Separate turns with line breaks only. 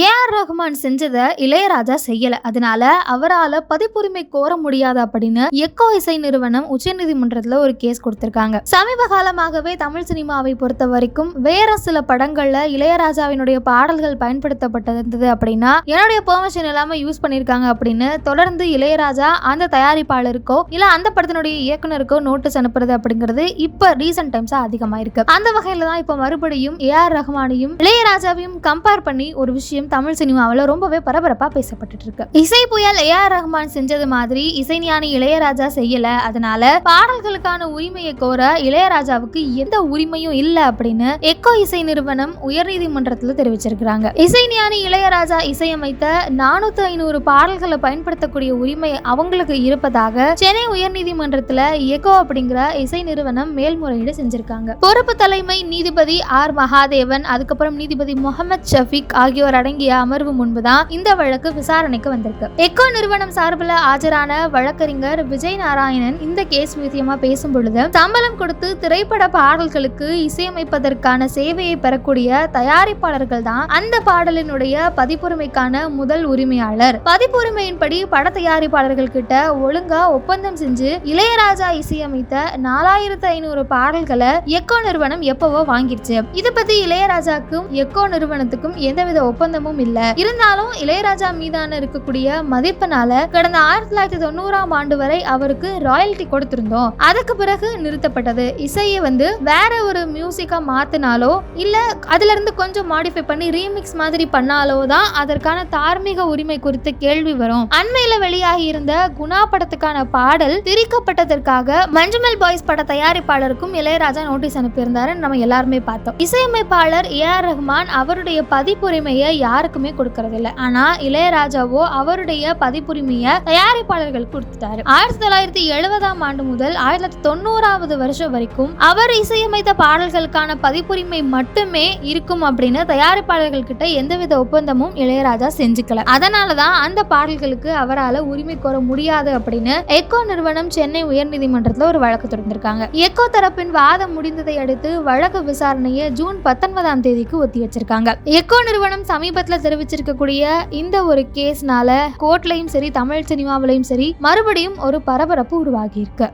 AR Rahman செஞ்சதை இளையராஜா செய்யல. அதனால அவரால் பதிப்புரிமை கோர முடியாது அப்படின்னு எக்கோ இசை நிறுவனம் உச்சநீதிமன்றத்தில் ஒரு கேஸ் கொடுத்திருக்காங்க. சமீப காலமாகவே தமிழ் சினிமாவை பொறுத்த வரைக்கும் வேற சில படங்கள்ல இளையராஜாவினுடைய பாடல்கள் பயன்படுத்தப்பட்டிருந்தது அப்படின்னா என்னுடைய பெர்மிஷன் இல்லாம யூஸ் பண்ணிருக்காங்க அப்படின்னு தொடர்ந்து இளையராஜா அந்த தயாரிப்பாளருக்கோ இல்ல அந்த படத்தினுடைய இயக்குனருக்கோ நோட்டீஸ் அனுப்புறது அப்படிங்கிறது இப்ப ரீசெண்ட் டைம்ஸா அதிகமாயிருக்கு. அந்த வகையில தான் இப்ப மறுபடியும் ஏ ஆர் ரஹ்மானையும் இளையராஜாவையும் கம்பேர் பண்ணி ஒரு விஷயம் தமிழ் சினிமாவில் ரொம்பவே பரபரப்பா பேசப்பட்டு இருக்கு இசை புயல் ஏ ஆர் ரஹ்மான் செஞ்சது மாதிரி இசைஞானி இளையராஜா செய்யல. அதனால பாடல்களுக்கான உரிமையை கோர இளையராஜாவுக்கு எந்த உரிமையும் இல்ல அப்படின்னு எக்கோ இசை நிறுவனம் உயர்நீதிமன்றத்தில் தெரிவிச்சிருக்கிறாங்க. இசைஞானி இளையராஜா இசையமைத்த நானூத்தி ஐநூறு பாடல்களை பயன்படுத்தக்கூடிய உரிமை அவங்களுக்கு இருப்பதாக சென்னை உயர்நீதிமன்றத்தில் எக்கோ அப்படிங்கிற இசை நிறுவனம் மேல்முறையீடு செஞ்சிருக்காங்க. பொறுப்பு தலைமை நீதிபதி ஆர் மகாதேவன் அதுக்கப்புறம் நீதிபதி முகமது ஷஃபிக் ஆகியோர் அடங்கிய அமர்வு முன்புதான் இந்த வழக்கு விசாரணைக்கு வந்திருக்கு. எக்கோ நிறுவனம் சார்பில் ஆஜரான வழக்கறிஞர் விஜய் நாராயணன் இந்த கேஸ் விஷயமா பேசும் பொழுது சம்பளம் கொடுத்து திரைப்பட பாடல்களுக்கு இசையமைப்பதற்கான சேவையை பெறக்கூடிய தயாரிப்பாளர்கள் தான் அந்த பாடலினுடைய பதிப்புரிமைக்கான முதல் உரிமையாளர். பதிப்புரிமையின்படி பட தயாரிப்பாளர்கள் கிட்ட ஒழுங்கா ஒப்பந்தம் செஞ்சு இளையராஜா இசையமைத்த நாலாயிரத்து ஐநூறு பாடல்களை எக்கோ நிறுவனம் எப்பவோ வாங்கிருச்சு. இதை பத்தி இளையராஜாக்கும் எக்கோ நிறுவனத்துக்கும் எந்தவித ஒப்பந்தம் ஒப்பந்தமும் இல்ல. இருந்தாலும் இளையராஜா மீதான இருக்கக்கூடிய மதிப்பினால கடந்த ஆயிரத்தி தொள்ளாயிரத்தி தொண்ணூறாம் ஆண்டு வரை அவருக்கு ராயல்டி கொடுத்திருந்தோம். அதுக்கு பிறகு நிறுத்தப்பட்டது. இசையை வந்து வேற ஒரு மியூசிக்கா மாத்தினாலோ இல்ல அதுல இருந்து கொஞ்சம் மாடிஃபை பண்ணி ரீமிக்ஸ் மாதிரி பண்ணாலோ தான் அதற்கான தார்மீக உரிமை குறித்த கேள்வி வரும். அண்மையில வெளியாகி இருந்த குணா படத்துக்கான பாடல் திரிக்கப்பட்டதற்காக மஞ்சுமல் பாய்ஸ் பட தயாரிப்பாளருக்கும் இளையராஜா நோட்டீஸ் அனுப்பியிருந்தாரு நம்ம எல்லாருமே பார்த்தோம். இசையமைப்பாளர் ஏ ஆர் ரஹ்மான் அவருடைய பதிப்புரிமையை யாருக்குமே கொடுக்கறது இல்ல ஆனா இளையராஜாவோ அவருடைய பதிப்புரிமையை தயாரிப்பாளர்கள் கொடுத்துட்டாரு. ஆயிரத்தி தொள்ளாயிரத்தி எழுபதாம் ஆண்டு முதல் ஆயிரத்தி தொள்ளாயிரத்தி தொண்ணூறாவது வருஷம் வரைக்கும் அவர் இசையமைத்த பாடல்களுக்கான பதிப்புரிமை மட்டுமே இருக்கும் அப்படின்னு தயாரிப்பாளர்கள் கிட்ட எந்தவித ஒப்பந்தமும் இளையராஜா செஞ்சுக்கல. அதனாலதான் அந்த பாடல்களுக்கு அவரால் உரிமை கோர முடியாது அப்படின்னு எக்கோ நிறுவனம் சென்னை உயர்நீதிமன்றத்தில் ஒரு வழக்கு தொடர்ந்திருக்காங்க எக்கோ தரப்பின் வாதம் முடிந்ததை அடுத்து வழக்கு விசாரணையை ஜூன் பத்தொன்பதாம் தேதிக்கு ஒத்தி வச்சிருக்காங்க எக்கோ நிறுவனம் சமீப சமீபத்துல தெரிவிச்சிருக்கக்கூடிய இந்த ஒரு கேஸ்னால கோர்ட்லயும் சரி தமிழ் சினிமாவிலையும் சரி மறுபடியும் ஒரு பரபரப்பு உருவாகியிருக்கு.